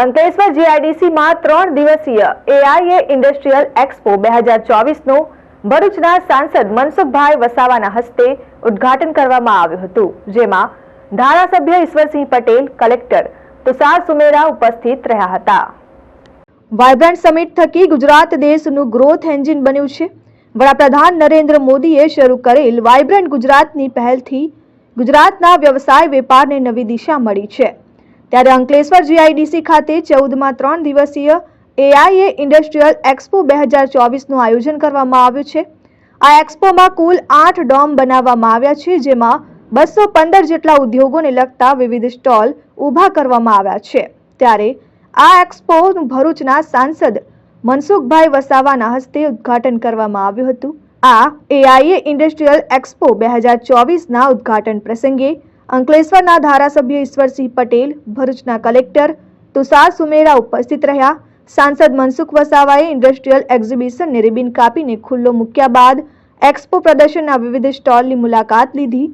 અંકલેશ્વર જીઆઈડીસીમાં ત્રણ દિવસીય AIA industrial expo બે હજાર ચોવીસનું ભરૂચના સાંસદ મનસુખભાઈ વસાવાના હસ્તે ઉદ્ઘાટન કરવામાં આવ્યું હતું, જેમાં ધારાસભ્ય ઈશ્વરસિંહ પટેલ, કલેક્ટર તુષાર સુમેરા ઉપસ્થિત રહ્યા હતા. વાયબ્રન્ટ સમિટ થકી ગુજરાત દેશનું ગ્રોથ એન્જિન બન્યું છે. વડાપ્રધાન નરેન્દ્ર મોદીએ શરૂ કરેલ વાયબ્રન્ટ ગુજરાતની પહેલથી ગુજરાતના વ્યવસાય વેપારને નવી દિશા મળી છે. ત્યારે અંકલેશ્વર જીઆઈડીસી ખાતે ચૌદમાં ત્રણ દિવસીય એઆઈએ ઇન્ડસ્ટ્રીયલ એક્સપો બે હજાર ચોવીસનું આયોજન કરવામાં આવ્યું છે. આ એક્સપોમાં કુલ આઠ ડોમ બનાવવામાં આવ્યા છે, જેમાં બસો પંદર જેટલા ઉદ્યોગોને લગતા વિવિધ સ્ટોલ ઊભા કરવામાં આવ્યા છે. ત્યારે આ એક્સપો ભરૂચના સાંસદ મનસુખભાઈ વસાવાના હસ્તે ઉદ્ઘાટન કરવામાં આવ્યું હતું. આ એઆઈએ ઇન્ડસ્ટ્રીયલ એક્સપો બે હજાર ચોવીસના ઉદ્ઘાટન પ્રસંગે અંકલેશ્વરના ધારાસભ્ય ઈશ્વરસિંહ પટેલ, ભરૂચના કલેક્ટર તુષાર સુમેરા ઉપસ્થિત રહ્યા. સાંસદ મનસુખ વસાવાએ ઇન્ડસ્ટ્રીયલ એક્ઝિબિશનને રિબિન કાપીને ખુલ્લો મૂક્યા બાદ એક્સપો પ્રદર્શનના વિવિધ સ્ટોલની મુલાકાત લીધી.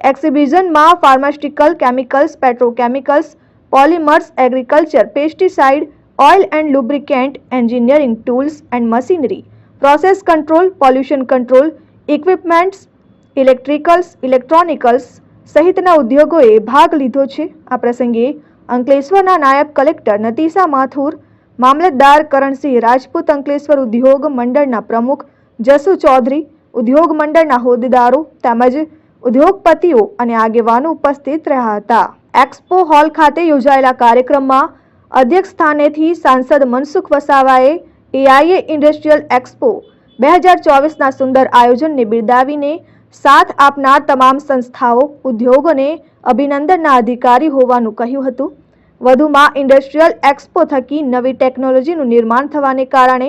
એક્ઝિબિશનમાં pharmaceutical chemicals, petrochemicals, polymers, agriculture, pesticide, oil and lubricant, engineering tools and machinery, process control, pollution control, equipments, electricals, electronicals સહિતના ઉદ્યોગોએ ભાગ લીધો છે. આ પ્રસંગે અંકલેશ્વરના નાયબ કલેક્ટર નતીશા માથુર, મામલતદાર કરણસિંહ રાજપૂત અંકલેશ્વર ઉદ્યોગ મંડળના પ્રમુખ જસુ ચૌધરી, ઉદ્યોગ મંડળના હોદ્દેદારો તેમજ ઉદ્યોગપતિઓ અને આગેવાનો ઉપસ્થિત રહ્યા હતા. એક્સપો હોલ ખાતે યોજાયેલા કાર્યક્રમમાં અધ્યક્ષ સ્થાનેથી સાંસદ મનસુખ વસાવાએ એઆઈએ ઇન્ડસ્ટ્રીયલ એક્સપો બે હજાર ચોવીસના સુંદર આયોજનને બિરદાવીને સાથ આપનાર તમામ સંસ્થાઓ ઉદ્યોગોને અભિનંદનના અધિકારી હોવાનું કહ્યું હતું. વધુમાં ઇન્ડસ્ટ્રીયલ એક્સપો થકી નવી ટેકનોલોજીનું નિર્માણ થવાને કારણે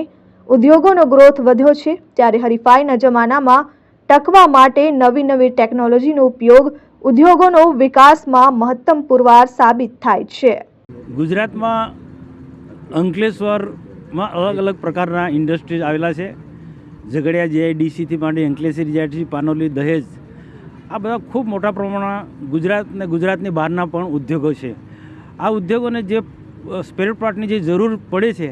ઉદ્યોગોનો ગ્રોથ વધ્યો છે. ત્યારે હરીફાઈના જમાનામાં ટકવા માટે નવી નવી ટેકનોલોજીનો ઉપયોગ ઉદ્યોગોનો વિકાસમાં મહત્તમ પુરવાર સાબિત થાય છે. ગુજરાતમાં અંકલેશ્વરમાં અલગ અલગ પ્રકારના ઇન્ડસ્ટ્રીઝ આવેલા છે. ઝઘડિયા જીઆઈડીસીથી માંડી અંકલેશ્વર જીઆઈડીસી પાનોલી, દહેજ, આ બધા ખૂબ મોટા પ્રમાણમાં ગુજરાત ને ગુજરાતની બહારના પણ ઉદ્યોગો છે. આ ઉદ્યોગોને જે સ્પેર પાર્ટની જે જરૂર પડે છે,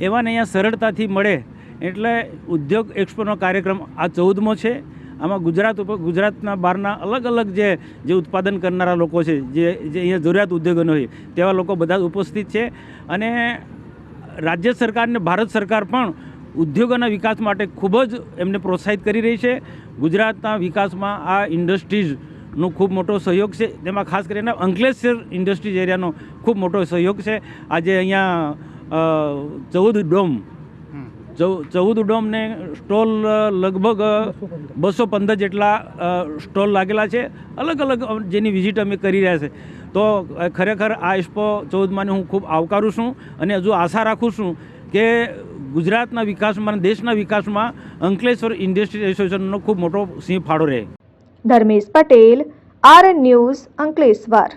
એવાને અહીંયા સરળતાથી મળે. એટલે ઉદ્યોગ એક્સપોનો કાર્યક્રમ આ ચૌદમો છે. આમાં ગુજરાત ઉપર, ગુજરાતના બહારના અલગ અલગ જે જે ઉત્પાદન કરનારા લોકો છે, જે જે અહીંયા જરૂરિયાત ઉદ્યોગોનો હોય, તેવા લોકો બધા ઉપસ્થિત છે. અને રાજ્ય સરકાર અને ભારત સરકાર પણ ઉદ્યોગોના વિકાસ માટે ખૂબ જ એમને પ્રોત્સાહિત કરી રહી છે. ગુજરાતના વિકાસમાં આ ઇન્ડસ્ટ્રીઝનો ખૂબ મોટો સહયોગ છે. તેમાં ખાસ કરીને અંકલેશ્વર ઇન્ડસ્ટ્રીઝ એરિયાનો ખૂબ મોટો સહયોગ છે. આજે અહીંયા ચૌદ ડોમ ચૌદ ડોમને સ્ટોલ લગભગ બસો પંદર જેટલા સ્ટોલ લાગેલા છે. અલગ અલગ જેની વિઝિટ અમે કરી રહ્યા છે. તો ખરેખર આ એક્સપો ચૌદમાંને હું ખૂબ આવકારું છું અને હજુ આશા રાખું છું કે ગુજરાતના વિકાસમાં દેશના વિકાસમાં અંકલેશ્વર ઇન્ડસ્ટ્રી એસોસિએશનનો ખૂબ મોટો સિંહ ફાળો રહે. Dharmesh Patel R news, Ankleshwar.